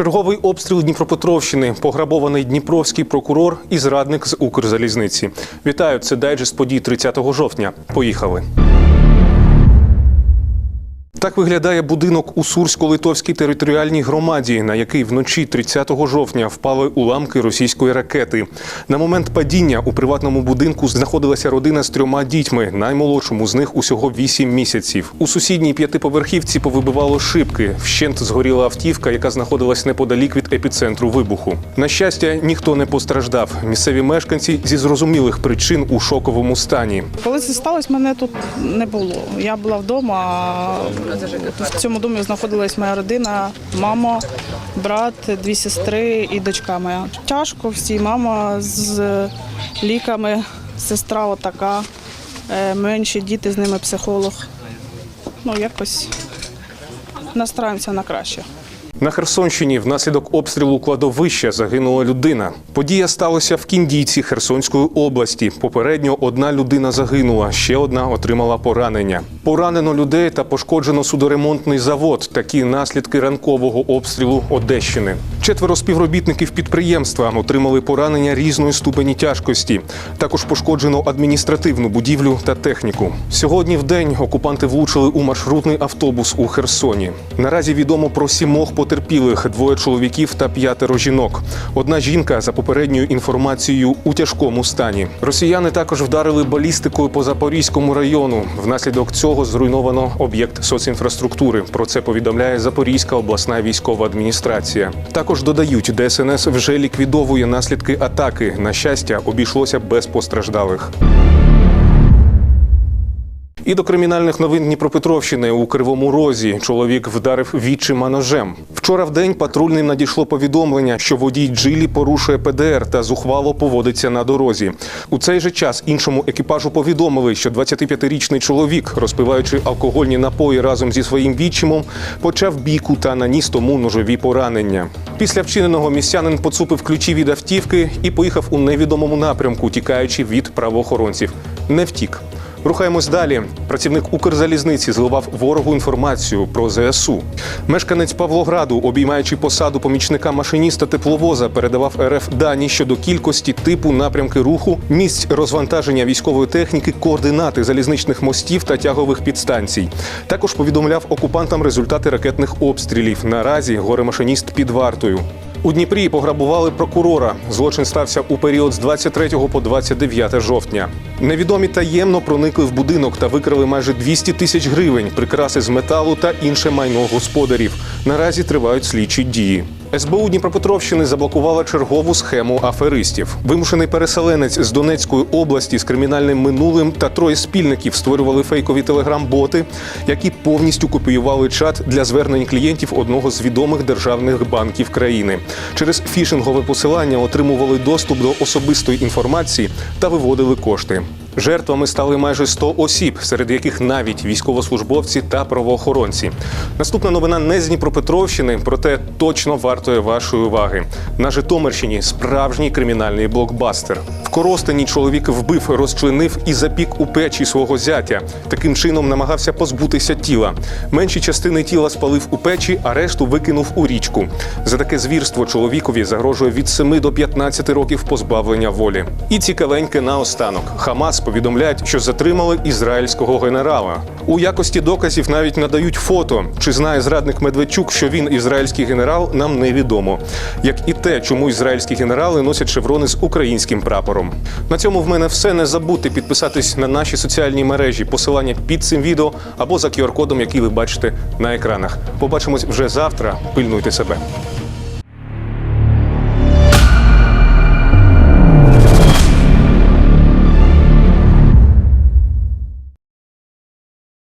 Черговий обстріл Дніпропетровщини, пограбований дніпровський прокурор і зрадник з Укрзалізниці. Вітаю, це дайджест подій 30 жовтня. Поїхали. Так виглядає будинок у Сурсько-Литовській територіальній громаді, на який вночі 30 жовтня впали уламки російської ракети. На момент падіння у приватному будинку знаходилася родина з трьома дітьми. Наймолодшому з них усього 8 місяців. У сусідній п'ятиповерхівці повибивало шибки. Вщент згоріла автівка, яка знаходилась неподалік від епіцентру вибуху. На щастя, ніхто не постраждав. Місцеві мешканці зі зрозумілих причин у шоковому стані. Коли це сталося, мене тут не було. Я була вдома. В цьому домі знаходилась моя родина, мама, брат, дві сестри і дочка моя. Тяжко всі, мама з ліками, сестра отака, е, менші діти з ними психолог. Ну, якось настраємося на краще. На Херсонщині внаслідок обстрілу кладовища загинула людина. Подія сталася в Кіндійці Херсонської області. Попередньо одна людина загинула, ще одна отримала поранення. Поранено людей та пошкоджено судоремонтний завод. Такі наслідки ранкового обстрілу Одещини. Четверо співробітників підприємства отримали поранення різної ступені тяжкості. Також пошкоджено адміністративну будівлю та техніку. Сьогодні в день окупанти влучили у маршрутний автобус у Херсоні. Наразі відомо про сімох потерпілих: двоє чоловіків та п'ятеро жінок. Одна жінка, за попередньою інформацією, у тяжкому стані. Росіяни також вдарили балістикою по Запорізькому району. Внаслідок цього зруйновано об'єкт соцінфраструктури. Про це повідомляє Запорізька обласна військова адміністрація. Також додають, ДСНС вже ліквідовує наслідки атаки. На щастя, обійшлося без постраждалих. І до кримінальних новин Дніпропетровщини у Кривому Розі чоловік вдарив відчима ножем. Вчора в день патрульним надійшло повідомлення, що водій Джилі порушує ПДР та зухвало поводиться на дорозі. У цей же час іншому екіпажу повідомили, що 25-річний чоловік, розпиваючи алкогольні напої разом зі своїм відчимом, почав бійку та наніс тому ножові поранення. Після вчиненого містянин поцупив ключі від автівки і поїхав у невідомому напрямку, тікаючи від правоохоронців. Не втік. Рухаємось далі. Працівник Укрзалізниці зливав ворогу інформацію про ЗСУ. Мешканець Павлограду, обіймаючи посаду помічника машиніста тепловоза, передавав РФ дані щодо кількості типу напрямки руху, місць розвантаження військової техніки, координати залізничних мостів та тягових підстанцій. Також повідомляв окупантам результати ракетних обстрілів. Наразі горе-машиніст під вартою. У Дніпрі пограбували прокурора. Злочин стався у період з 23 по 29 жовтня. Невідомі таємно проникли в будинок та викрали майже 200 тисяч гривень, прикраси з металу та інше майно господарів. Наразі тривають слідчі дії. СБУ Дніпропетровщини заблокувала чергову схему аферистів. Вимушений переселенець з Донецької області з кримінальним минулим та троє спільників створювали фейкові телеграм-боти, які повністю копіювали чат для звернень клієнтів одного з відомих державних банків країни. Через фішингове посилання отримували доступ до особистої інформації та виводили кошти. Thank you. Жертвами стали майже 100 осіб, серед яких навіть військовослужбовці та правоохоронці. Наступна новина не з Дніпропетровщини, проте точно вартує вашої уваги. На Житомирщині справжній кримінальний блокбастер. В Коростені чоловік вбив, розчленив і запік у печі свого зятя. Таким чином намагався позбутися тіла. Менші частини тіла спалив у печі, а решту викинув у річку. За таке звірство чоловікові загрожує від 7 до 15 років позбавлення волі. І цікавеньке наостанок. Хамас повідомляють, що затримали ізраїльського генерала. У якості доказів навіть надають фото. Чи знає зрадник Медведчук, що він ізраїльський генерал, нам невідомо. Як і те, чому ізраїльські генерали носять шеврони з українським прапором. На цьому в мене все. Не забудьте підписатись на наші соціальні мережі, посилання під цим відео або за QR-кодом, який ви бачите на екранах. Побачимось вже завтра. Пильнуйте себе.